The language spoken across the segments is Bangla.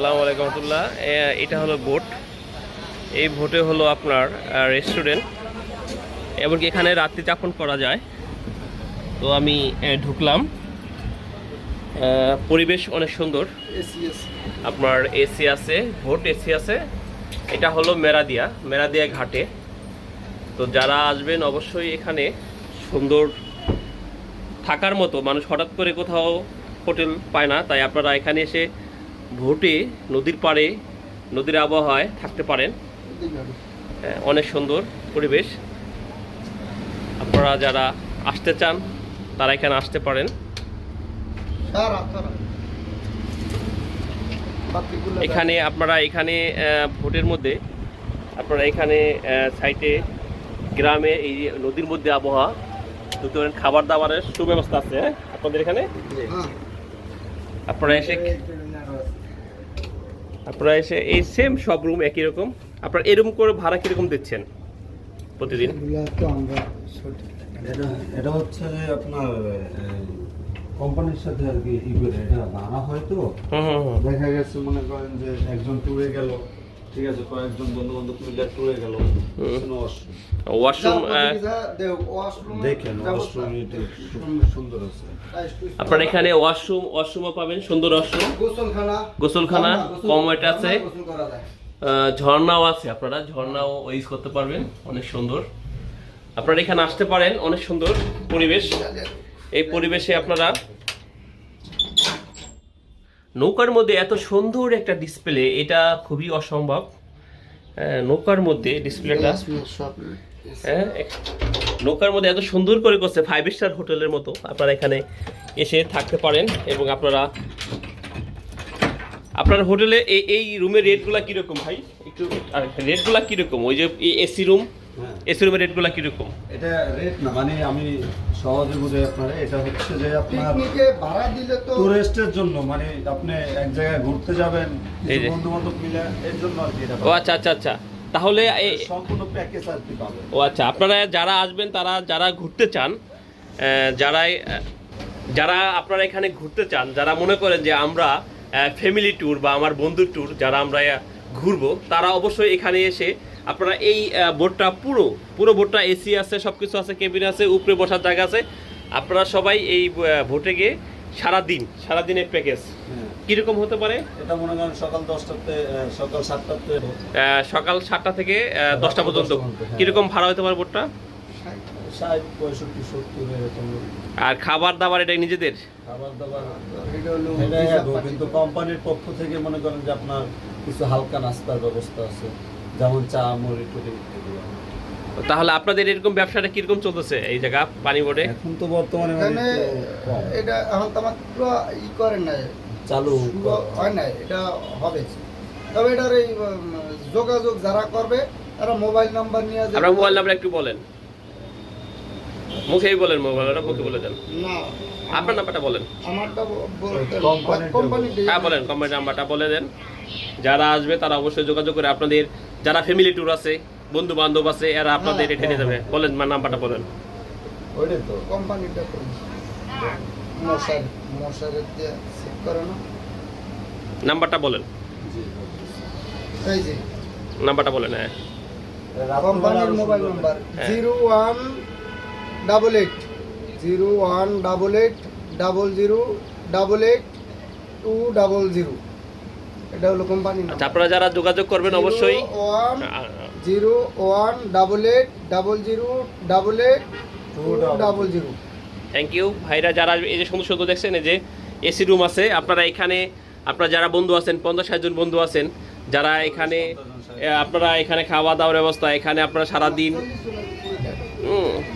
আলাইকুম রহমতুল্লাহ। এটা হলো বোট। এই বোটে হলো আপনার রেস্টুরেন্ট এমনকি এখানে রাত্রি যাপন করা যায়। তো আমি ঢুকলাম। পরিবেশ অনেক সুন্দর। আপনার এসি আছে ভোট এসি আছে। এটা হলো মেরাদিয়া মেরাদিয়া ঘাটে। তো যারা আসবেন অবশ্যই এখানে সুন্দর থাকার মতো। মানুষ হঠাৎ করে কোথাও হোটেল পায় না। তাই আপনারা এখানে এসে ভোটে নদীর পাড়ে নদীর আবহাওয়ায় থাকতে পারেন। হ্যাঁ, অনেক সুন্দর পরিবেশ। আপনারা যারা আসতে চান তারা এখানে আসতে পারেন। এখানে আপনারা এখানে ভোটের মধ্যে আপনারা এখানে সাইটে গ্রামে এই নদীর মধ্যে আবহাওয়া দুটো খাবার দাবারের সুব্যবস্থা আছে হ্যাঁ? আপনাদের এখানে? আপনারা এসে আপনারা এসে এই সেম সব রুম একই রকম। আপনারা এরকম করে ভাড়া কীরকম দিচ্ছেন প্রতিদিন? এটা এটা হচ্ছে যে আপনার কোম্পানির সাথে আর কি এটা ভাড়া হয় তো। হুম হুম হুম। দেখা গেছে মনে করেন যে একজন ট্যুরে গেল ঠিক আছে কয়েকজন বন্ধু বান্ধব মিলে ট্যুরে গেল। ওয়াশরুম দেখেন ওয়াশরুম সুন্দর আছে। আপনার এখানে ওয়াশরুম ওয়াশরুমও পাবেন সুন্দর ওয়াশরুম গোসলখানা। গোসলখানা কম আছে। ঝর্ণাও আছে আপনারা ঝর্ণাও ইউজ করতে পারবেন অনেক সুন্দর। আপনারা এখানে আসতে পারেন অনেক সুন্দর পরিবেশ। এই পরিবেশে আপনারা নৌকার মধ্যে এত সুন্দর একটা ডিসপ্লে এটা খুবই অসম্ভব। আহ, নৌকার মধ্যে ডিসপ্লেটা হ্যাঁ নৌকার মধ্যে এত সুন্দর করে করছে ফাইভ স্টার হোটেলের মতো। আপনারা এখানে এসে থাকতে পারেন এবং আপনারা আপনার হোটেলে এই এই রুমের রেটগুলা কীরকম ভাই? একটু রেটগুলা কীরকম? ওই যে এসি রুম হ্যাঁ এসি রুমের রেটগুলা কীরকম? এটা রেট না মানে আমি সহজে বুঝে আপনার এটা হচ্ছে যে আপনার পিকনিকে ভাড়া দিলে তো টুরিস্টের জন্য মানে আপনি এক জায়গায় ঘুরতে যাবেন বন্ধু বান্ধব মিলে এর জন্য আর কি এটা ও আচ্ছা আচ্ছা আচ্ছা। তাহলে সম্পূর্ণ প্যাকেজ আর কি পাবেন। ও আচ্ছা আপনারা যারা আসবেন তারা যারা ঘুরতে চান আহ, যারা যারা আপনারা এখানে ঘুরতে চান যারা মনে করেন যে আমরা ফ্যামিলি ট্যুর বা আমার বন্ধুর ট্যুর যারা আমরা ঘুরবো তারা অবশ্যই এখানে এসে আপনারা এই বোটটা পুরো পুরো বোটটা এসি আছে সব কিছু আছে কেবিন আছে উপরে বসার জায়গা আছে। আপনারা সবাই এই ভোটে গিয়ে সারাদিন সারাদিনের প্যাকেজ হ্যাঁ। কীরকম হতে পারে? এটা মনে করেন সকাল দশটাতে সকাল সাতটাতে সকাল সাতটা থেকে দশটা পর্যন্ত। হ্যাঁ। কীরকম ভাড়া হতে পারে বোটটা? এরকম। আর খাবার দাবার এটা নিজেদের? খাবার দাবার পাতি। কিন্তু কোম্পানির পক্ষ থেকে মনে করেন যে আপনার কিছু হালকা নাস্তার ব্যবস্থা আছে। যেমন চা মুড়ি টুড়ি তাহলে আপনাদের এরকম ব্যবসাটা কীরকম চলতেছে এই জায়গা পানি বোর্ডে? এখন তো বর্তমানে মানে। এটা এখন তো আমার পুরো ই করে নাই। চালু হয় নাই এটা হবে। তবে এটার এই যোগাযোগ যারা করবে তারা মোবাইল নাম্বার নিয়ে যাবে। আপনার মোবাইল নাম্বার একটু বলেন। মুখেই বলেন মোবাইলটা মুখে বলে দেন। না। আপনার নাম্বারটা বলেন। আমারটা কোম্পানি হ্যাঁ বলেন। কোম্পানির নাম্বারটা বলে দেন। যারা আসবে তারা অবশ্যই যোগাযোগ করে আপনাদের যারা ফ্যামিলি ট্যুর আছে বন্ধু বান্ধব আছে এরা আপনাদের হ্যাঁ, এটা নিয়ে যাবে। বলেন মা নাম্বারটা বলেন। ওইটাই তো। কোম্পানিটা করি মশারি মশারি দিয়ে সেট করে নাম্বারটা বলেন। জি এই যে। নাম্বারটা বলেন হ্যাঁ। কোম্পানির মোবাইল নাম্বার হ্যাঁ। Zero one double eight zero one double eight double zero double eight two double zero. এটা হলো কোম্পানির আচ্ছা আপনারা যারা যোগাযোগ করবেন অবশ্যই one zero one double eight double zero double eight double zero. Thank you. ভাইরা যারা এই যে সুন্দর সুন্দর দেখছেন এই যে এসি রুম আছে আপনারা এখানে আপনারা যারা বন্ধু আছেন পঞ্চাশ ষাট জন বন্ধু আছেন যারা এখানে আপনারা এখানে খাওয়া দাওয়ার ব্যবস্থা এখানে আপনারা সারাদিন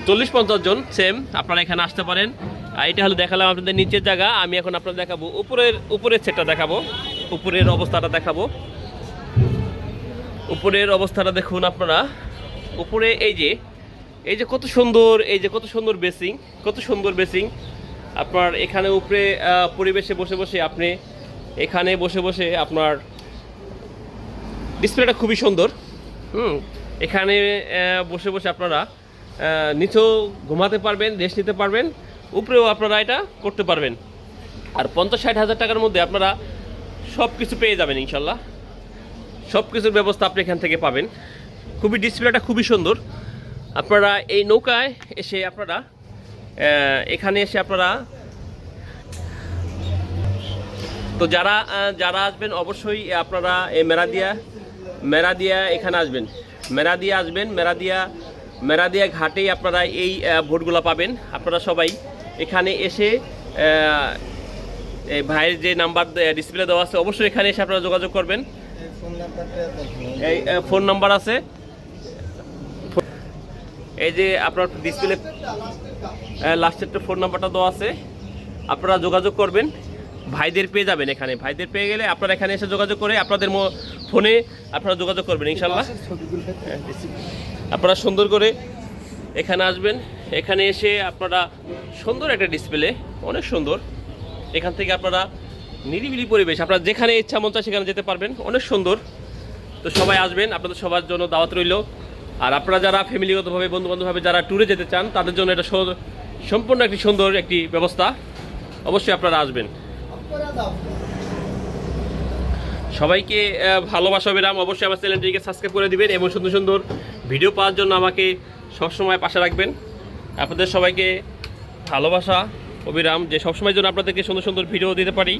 চল্লিশ পঞ্চাশ জন সেম আপনারা এখানে আসতে পারেন। আর এটা হলো দেখালাম আপনাদের নিচের জায়গা আমি এখন আপনাদের দেখাবো উপরের উপরের সেটটা দেখাবো। উপরের অবস্থাটা দেখাবো। উপরের অবস্থাটা দেখুন আপনারা। উপরে এই যে এই যে কত সুন্দর, এই যে কত সুন্দর বেসিং, কত সুন্দর বেসিং। আপনার এখানে উপরে পরিবেশে বসে বসে আপনি এখানে বসে বসে আপনার ডিসপ্লেটা খুবই সুন্দর। হুম, এখানে বসে বসে আপনারা নিচেও ঘুমাতে পারবেন, রেস্ট নিতে পারবেন, উপরেও আপনারা এটা করতে পারবেন। আর পঞ্চাশ ষাট হাজার টাকার মধ্যে আপনারা সব কিছু পেয়ে যাবেন ইনশাল্লাহ। সব কিছুর ব্যবস্থা আপনি এখান থেকে পাবেন। খুবই ডিসপ্লেটা খুবই সুন্দর। আপনারা এই নৌকায় এসে আপনারা এখানে এসে আপনারা, তো যারা যারা আসবেন অবশ্যই আপনারা এই মেরাদিয়া মেরাদিয়া এখানে আসবেন। মেরাদিয়া আসবেন, মেরাদিয়া মেরাদিয়া ঘাটেই আপনারা এই ভোটগুলো পাবেন। আপনারা সবাই এখানে এসে এই ভাইয়ের যে নাম্বার ডিসপ্লে দেওয়া আছে, অবশ্যই এখানে এসে আপনারা যোগাযোগ করবেন। এই ফোন নাম্বার আছে। এই যে আপনার ডিসপ্লে লাস্টের তো ফোন নাম্বারটা দেওয়া আছে। আপনারা যোগাযোগ করবেন। ভাইদের পেয়ে যাবেন এখানে। ভাইদের পেয়ে গেলে আপনারা এখানে এসে যোগাযোগ করে আপনাদের ফোনে আপনারা যোগাযোগ করবেন, ইনশাল্লাহ। আপনারা সুন্দর করে এখানে আসবেন। এখানে এসে আপনারা সুন্দর একটা ডিসপ্লে অনেক সুন্দর। এখান থেকে আপনারা নিরিবিলি পরিবেশ, আপনারা যেখানে ইচ্ছা মন চায় সেখানে যেতে পারবেন। অনেক সুন্দর। তো সবাই আসবেন, আপনাদের সবার জন্য দাওয়াত রইল। আর আপনারা যারা ফ্যামিলিগতভাবে, বন্ধুবান্ধবভাবে যারা ট্যুরে যেতে চান, তাদের জন্য এটা সম্পূর্ণ একটি সুন্দর একটি ব্যবস্থা। অবশ্যই আপনারা আসবেন। সবাইকে ভালোবাসা, বিরাম। অবশ্যই আমার চ্যানেলটিকে সাবস্ক্রাইব করে দিবেন এবং সুন্দর সুন্দর ভিডিও পাওয়ার জন্য আমাকে সবসময় পাশে রাখবেন। আপনাদের সবাইকে ভালোবাসা। অবিরাম, যে সবসময় জন্য আপনাদেরকে সুন্দর সুন্দর ভিডিও দিতে পারি,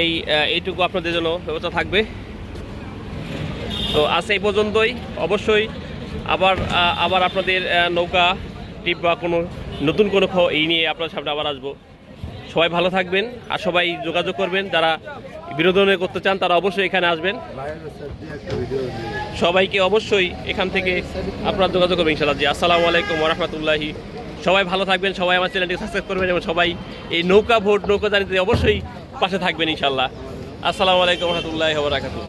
এই এইটুকু আপনাদের জন্য ব্যবস্থা থাকবে। তো আজ এই পর্যন্তই। অবশ্যই আবার আবার আপনাদের নৌকা, টিপ বা কোনো নতুন কোনো এই নিয়ে আপনার সামনে আবার আসব। সবাই ভালো থাকবেন আর সবাই যোগাযোগ করবেন। যারা বিনোদনে করতে চান, তারা অবশ্যই এখানে আসবেন। সবাইকে অবশ্যই এখান থেকে আপনারা যোগাযোগ করবেন ইনশাল্লাহ জি, আসসালামু আলাইকুম রহমতুল্লাহি সবাই ভালো থাকবেন, সবাই আমার চ্যানেলটিকে সাবস্ক্রাইব করবেন এবং সবাই এই নৌকা ভোট, নৌকা জানিতে অবশ্যই পাশে থাকবেন ইনশাল্লাহ আসসালামু আলাইকুম রহমতুল্লাহ ওবরাকাতুহ